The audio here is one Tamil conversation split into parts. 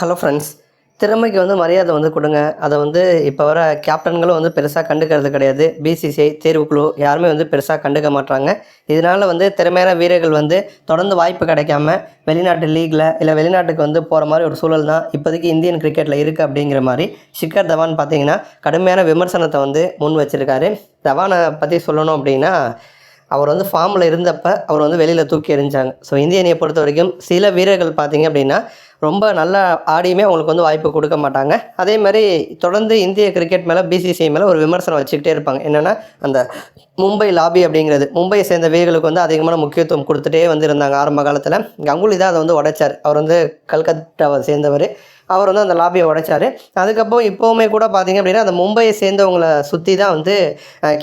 ஹலோ ஃப்ரெண்ட்ஸ் திறமைக்கு வந்து மரியாதை வந்து கொடுங்க. அதை வந்து இப்போ வர கேப்டன்களும் வந்து பெருசாக கண்டுக்கிறது கிடையாது. பிசிசிஐ தேர்வுக்குழு யாருமே வந்து பெருசாக கண்டுக்க மாட்றாங்க. இதனால் வந்து திறமையான வீரர்கள் வந்து தொடர்ந்து வாய்ப்பு கிடைக்காம வெளிநாட்டு லீகில் இல்லை வெளிநாட்டுக்கு வந்து போகிற மாதிரி ஒரு சூழல் தான் இப்போதைக்கு இந்தியன் கிரிக்கெட்டில் இருக்குது அப்படிங்கிற மாதிரி ஷிக்கர் தவான் பார்த்தீங்கன்னா கடுமையான விமர்சனத்தை வந்து முன் வச்சுருக்காரு. தவானை பற்றி சொல்லணும் அப்படின்னா அவர் வந்து ஃபார்மில் இருந்தப்ப அவர் வந்து வெளியில் தூக்கி எறிஞ்சாங்க. ஸோ இந்திய அணியை பொறுத்த வரைக்கும் சில வீரர்கள் பார்த்தீங்க அப்படின்னா ரொம்ப நல்லா ஆடியுமே அவங்களுக்கு வந்து வாய்ப்பு கொடுக்க மாட்டாங்க. அதே மாதிரி தொடர்ந்து இந்திய கிரிக்கெட் மேலே பிசிசிஐ மேலே ஒரு விமர்சனம் வச்சுக்கிட்டே இருப்பாங்க. என்னென்னா அந்த மும்பை லாபி அப்படிங்கிறது மும்பையை சேர்ந்த வீரர்களுக்கு வந்து அதிகமான முக்கியத்துவம் கொடுத்துட்டே வந்து இருந்தாங்க ஆரம்ப காலத்தில். கங்குலி தான் அதை வந்து உடைச்சார். அவர் வந்து கல்கத்தாவை சேர்ந்தவர். அவர் வந்து அந்த லாபியை உடைச்சாரு. அதுக்கப்புறம் இப்போவுமே கூட பார்த்தீங்க அப்படின்னா அந்த மும்பையை சேர்ந்தவங்களை சுற்றி தான் வந்து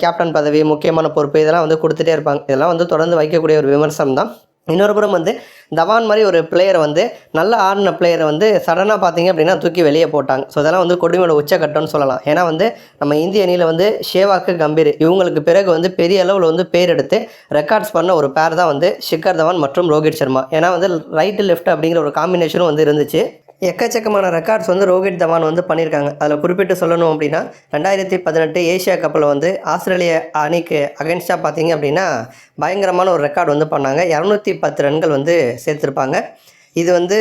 கேப்டன் பதவி முக்கியமான பொறுப்பு இதெல்லாம் வந்து கொடுத்துட்டே இருப்பாங்க. இதெல்லாம் வந்து தொடர்ந்து வைக்கக்கூடிய ஒரு விமர்சனம் தான். இன்னொரு புறம் வந்து தவான் மாதிரி ஒரு பிளேயரை வந்து நல்ல ஆடின பிளேயரை வந்து சடனாக பார்த்தீங்க அப்படின்னா தூக்கி வெளியே போட்டாங்க. ஸோ இதெல்லாம் வந்து கொடுமையோட உச்சக்கட்டம்னு சொல்லலாம். ஏன்னா வந்து நம்ம இந்திய அணியில் வந்து ஷேவாக்கு கம்பீர். இவங்களுக்கு பிறகு வந்து பெரிய அளவில் வந்து பேர் எடுத்து ரெக்கார்ட்ஸ் பண்ண ஒரு பேர் தான் வந்து ஷிக்கர் தவான் மற்றும் ரோஹித் சர்மா. ஏன்னா வந்து ரைட்டு லெஃப்ட் அப்படிங்கிற ஒரு காம்பினேஷனும் வந்து இருந்துச்சு. எக்கச்சக்கமான ரெக்கார்ட்ஸ் வந்து ரோஹித் தவான் வந்து பண்ணியிருக்காங்க அதில் குறிப்பிட்டு சொல்லணும் அப்படின்னா ரெண்டாயிரத்தி பதினெட்டு ஏஷியா கப்பில் வந்து ஆஸ்திரேலிய அணிக்கு அகென்ஸ்டாக பார்த்தீங்க அப்படின்னா பயங்கரமான ஒரு ரெக்கார்ட் வந்து பண்ணாங்க. இரநூத்தி பத்து ரன்கள் வந்து சேர்த்துருப்பாங்க. இது வந்து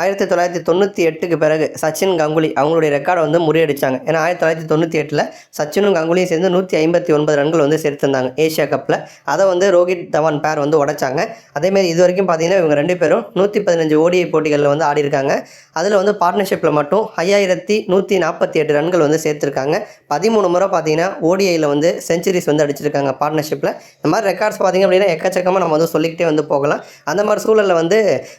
ஆயிரத்தி தொள்ளாயிரத்தி தொண்ணூற்றி எட்டுக்கு பிறகு சச்சின் கங்குலி அவங்களுடைய ரெக்கார்டை வந்து முறியடிச்சாங்க. ஏன்னா ஆயிரத்தி தொள்ளாயிரத்தி தொண்ணூற்றி எட்டில் சச்சினும் கங்குலியும் சேர்ந்து நூற்றி ஐம்பத்தி ஒன்பது ரன்கள் வந்து சேர்த்துருந்தாங்க ஏஷியா கப்பில் அதை வந்து ரோஹித் தவான் பேர் வந்து உடைச்சாங்க. அதேமாரி இது வரைக்கும் பார்த்தீங்கன்னா இவங்க ரெண்டு பேரும் நூற்றி பதினஞ்சு ஓடிஐ போட்டிகளில் வந்து ஆடி இருக்காங்க அதில் வந்து பார்ட்னர்ஷிப்பில் மட்டும் ஐயாயிரத்தி நூற்றி நாற்பத்தி எட்டு ரன்கள் வந்து சேர்த்துருக்காங்க. பதிமூணு முறை பார்த்தீங்கன்னா ஓடிஐயில் வந்து செஞ்சுரிஸ் வந்து அடிச்சிருக்காங்க பார்ட்னர்ஷிப்பில் இந்த மாதிரி ரெக்கார்ட்ஸ் பார்த்தீங்க அப்படின்னா எக்கச்சக்கமாக நம்ம வந்து சொல்லிக்கிட்டே வந்து போகலாம். அந்த மாதிரி சூழலில் வந்து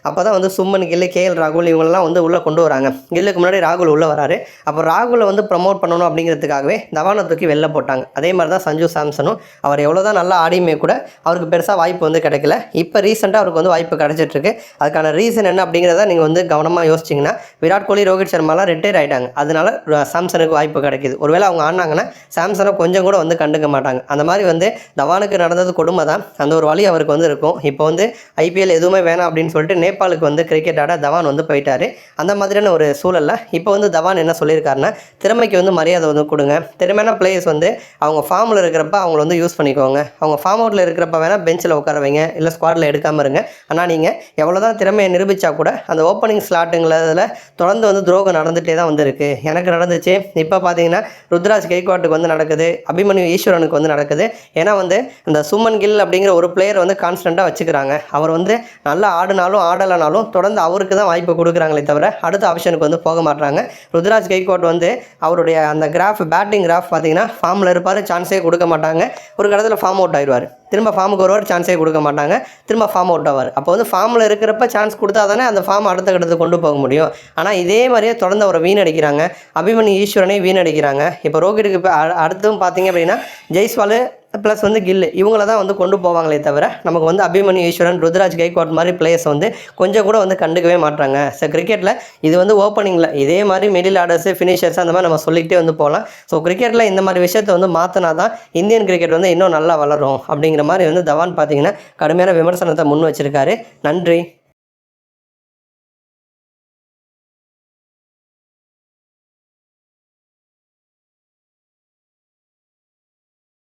அப்போ தான் வந்து சும்மன் கில்லு கேஎல் ராகுல் இவங்களெல்லாம் வந்து உள்ளே கொண்டு வராங்க. கில்லுக்கு முன்னாடி ராகுல் உள்ளே வராரு. அப்போ ராகுலை வந்து ப்ரமோட் பண்ணணும் அப்படிங்கிறதுக்காகவே தவானை தூக்கி வெளில போட்டாங்க. அதே மாதிரி தான் சஞ்சு சாம்சனும். அவர் எவ்வளோ தான் நல்லா ஆடியுமே கூட அவருக்கு பெருசாக வாய்ப்பு வந்து கிடைக்கல. இப்போ ரீசெண்டாக அவருக்கு வந்து வாய்ப்பு கிடைச்சிட்ருக்கு. அதுக்கான ரீசன் என்ன அப்படிங்கிறத நீங்கள் வந்து கவனமாக யோசிச்சிங்கன்னா விராட் கோலி ரோஹித் சர்மாலாம் ரிட்டையர் ஆகிட்டாங்க அதனால சாம்சனுக்கு வாய்ப்பு கிடைக்குது. ஒருவேளை அவங்க ஆடினாங்கன்னா சாம்சனை கொஞ்சம் கூட வந்து கண்டுக்க மாட்டாங்க. அந்த மாதிரி வந்து தவானுக்கு நடந்தது கொடுமை தான் அந்த ஒரு வழி அவருக்கு வந்து இருக்கும். இப்போ வந்து ஐபிஎல் எதுவுமே வேணாம் அப்படின்னு சொல்லிட்டு நேபாளுக்கு வந்து கிரிக்கெட் ஆட தவான் வந்து போயிட்டாரு. அந்த மாதிரியான ஒரு சூழலில் இப்போ வந்து தவான் என்ன சொல்லியிருக்காருன்னா திறமைக்கு வந்து மரியாதை வந்து கொடுங்க. திறமையான பிளேயர்ஸ் வந்து அவங்க ஃபார்மில் இருக்கிறப்ப அவங்கள வந்து யூஸ் பண்ணிக்கோங்க. அவங்க ஃபார்ம் அவுட்டில் இருக்கிறப்ப வேணால் பெஞ்சில் உட்கார வைங்க இல்லை ஸ்குவாடில் எடுக்காமல் இருங்க. ஆனால் நீங்கள் எவ்வளோ தான் திறமையை நிரூபித்தா கூட அந்த ஓப்பனிங் ஸ்லாட்டுங்கிறதுல தொடர்ந்து வந்து துரோகம் நடந்துகிட்டே தான் வந்திருக்கு. எனக்கு நடந்துச்சு. இப்போ பார்த்தீங்கன்னா ருத்ராஜ் கெய்க்வாட்டுக்கு வந்து நடக்குது. அபிமன்யு ஈஸ்வரனுக்கு வந்து நடக்குது. ஏன்னா வந்து இந்த சுமன் கில் அப்படிங்கிற ஒரு பிளேயர் வந்து கான்ஸ்டண்ட்டாக வச்சுக்கிறாங்க. அவர் வந்து நல்லா ஆடினாலும் ஆடலைனாலும் தொடர்ந்து அவருக்கு தான் வாய்ப்பு கொடுக்குறாங்களே தவிர அடுத்த ஆப்ஷனுக்கு வந்து போக மாட்டாங்க ருத்ராஜ் கைகோட் வந்து அவருடைய அந்த கிராஃப் பேட்டிங் கிராஃப் பார்த்தீங்கன்னா ஃபார்மில் இருப்பார் சான்ஸே கொடுக்க மாட்டாங்க. ஒரு கடத்தில் ஃபார்ம் அவுட் ஆயிடுவார். திரும்ப ஃபார்முக்கு வருவார் சான்ஸே கொடுக்க மாட்டாங்க. திரும்ப ஃபார்ம் அவுட் ஆவார். அப்போ வந்து ஃபார்மில் இருக்கிறப்ப சான்ஸ் கொடுத்தா தானே அந்த ஃபார்ம் அடுத்த கட்டத்துக்கு கொண்டு போக முடியும். ஆனால் இதே மாதிரியே தொடர்ந்து அவரை வீணடிக்கிறாங்க. அபிமன்யு ஈஸ்வரனை வீணடிக்கிறாங்க. இப்போ ரோஹித்துக்கு இப்போ அடுத்தும் பார்த்தீங்க அப்படின்னா ஜெய்ஸ்வால் ப்ளஸ் வந்து கில்லு இவங்கள தான் வந்து கொண்டு போவாங்களே தவிர நமக்கு வந்து அபிமன்யு ஈஸ்வரன் ருத்ராஜ் கைக்வாட் மாதிரி பிளேயர்ஸ் வந்து கொஞ்சம் கூட வந்து கண்டுக்கவே மாட்டாங்க ஸோ கிரிக்கெட்டில் இது வந்து ஓப்பனிங்கில் இதே மாதிரி மிடில் ஆர்டர்ஸு ஃபினிஷர்ஸ் அந்த மாதிரி நம்ம சொல்லிக்கிட்டே வந்து போகலாம். ஸோ கிரிக்கெட்டில் இந்த மாதிரி விஷயத்தை வந்து மாற்றினா தான் இந்தியன் கிரிக்கெட் வந்து இன்னும் நல்லா வளரும். அப்படிங்கிற மாதிரி வந்து தவான் பார்த்தீங்கன்னா கடுமையான விமர்சனத்தை முன் வச்சிருக்காரு. நன்றி.